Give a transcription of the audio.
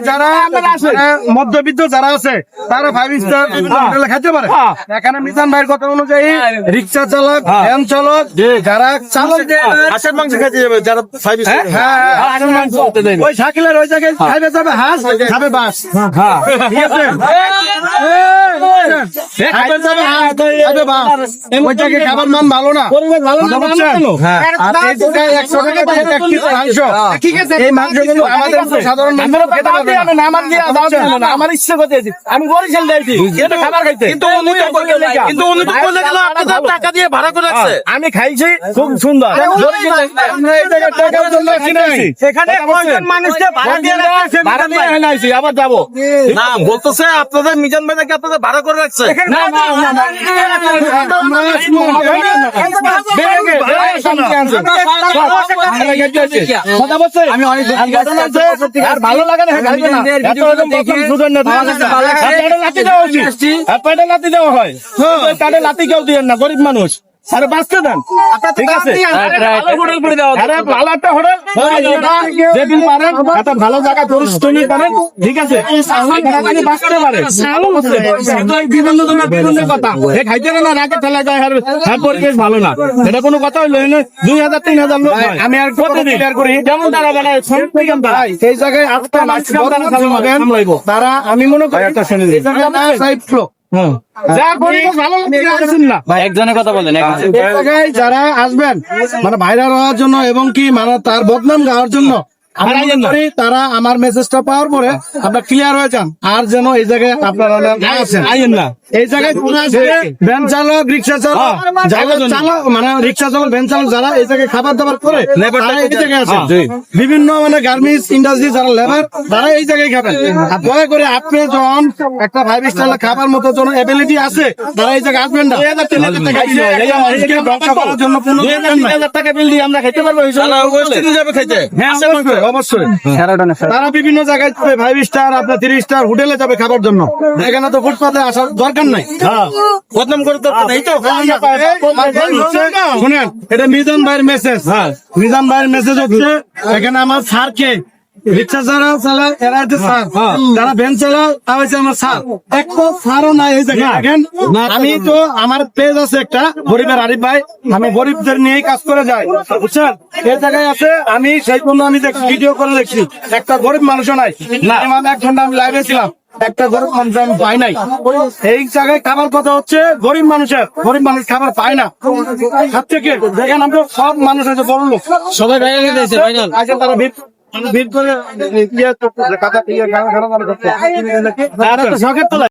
যারা মধ্যবিত্ত যারা আছে তারা ফাইভ স্টার হোটেলে খাইতে পারে হ্যাঁ। এখানে মিজান ভাইয়ের কথা অনুযায়ী রিক্সা চালক হ্যাঁ। ভ্যান চালক যারা চালক হাঁসের মাংস খাইতে যাবে যারা ফাইভ স্টার হ্যাঁ। ওই শাকিলের ওই জায়গায় খাইবে যাবে হাঁস খাবে বাস হ্যাঁ ঠিক আছে খাবার মান ভালো না? হ্যাঁ। আমরা। আমি দিয়ে ইচ্ছে করতে আমি বরিশাল খাবার খাইতে। কিন্তু টাকা ভাড়া করে রাখছে। আমি খাইছি খুব সুন্দর। আবার যাব না বলতেছে আপনাদের মিজান ভাই নাকি আপনাদের ভাড়া করে রাখছে? ভালো লাগে না, হ্যাঁ, লাথি দেওয়া হয়। তাদের লাতি কেউ দিয়ে না, গরিব মানুষ আরে বাঁচতে দেন। ঠিক আছে? আরে ভালো একটা হোটেল। যেদিন পারেন একটা ভালো জায়গা পরিস্থিতি করেন ঠিক আছে? বাঁচতে পারে বিভিন্ন জনের বিভিন্ন কথা এ খাইতে না রাখে ঠেলা যায় আর হ্যাঁ পরিবেশ ভালো না। এটা কোনো কথা হইল দুই হাজার তিন হাজার লোক আমি আর প্রতিদিন। ক্লিয়ার করি। যেমন তারা বানায় তারা। জায়গায় আমি মনে করি একটা শুনে দিই। এই জায়গায় না সাইড ফ্লো। যা পরিবেশ ভালো লাগছে আসুন না ভাই একজনের কথা বলেন এক- এই জায়গায় যারা আসবেন মানে ভাইরাল হওয়ার জন্য এবং কি মানে তার বদনাম গাওয়ার জন্য তারা আমার মেসেজটা পাওয়ার পরে আপনার ক্লিয়ার হয়ে যান আর যেন এই জায়গায় আপনারা আসেন। না। এই জায়গায় ভ্যান চালক রিক্সা চালক হ্যাঁ। চালক মানে রিক্সা চালক ভ্যান চালক যারা এই জায়গায় খাবার দাবার করে এই জায়গায় আসেন হ্যাঁ, বিভিন্ন মানে গার্মেন্টস ইন্ডাস্ট্রি যারা লেবার তারা এই জায়গায় খাবেন। আর দয়া করে আপনি যখন একটা ফাইভ স্টার খাবার মতো যখন এবিলিটি আছে তারা এই জায়গায় আসবেন না। হ্যাঁ তারা বিভিন্ন জায়গায় ফাইভ স্টার আপনার থ্রি স্টার হোটেলে যাবে খাবার জন্য। এখানে তো ফুটপাতে আসার দরকার নাই। বদনাম করে তো এই তো শুনেন এটা মিজান ভাইয়ের মেসেজ মিজান ভাইয়ের মেসেজ হচ্ছে এখানে আমার স্যারকে রিক্সা যারা চালায় এরা হচ্ছে স্যার। যারা ভ্যান চালায় তা হচ্ছে আমার স্যার। এক স্যারও নাই এই জায়গায়। আমি তো আমার পেজ আছে একটা গরিবের আরিফ ভাই। আমি গরিবদের নিয়ে কাজ করে যাই। বুঝছেন? এই জায়গায় আছে আমি সেই জন্য আমি ভিডিও করে দেখছি। একটা গরিব মানুষও নাই। না। এক ঘণ্টা আমি লাইভে ছিলাম। একটা গরু কমপ্লেন পাই নাই। এই জায়গায় খাবার কথা হচ্ছে গরিব মানুষের। গরিব মানুষ খাবার পায় না। হাত থেকে দেখেন আমরা সব মানুষ আছে বড় লোক। সবাই তারা ভিড় ভিড় করে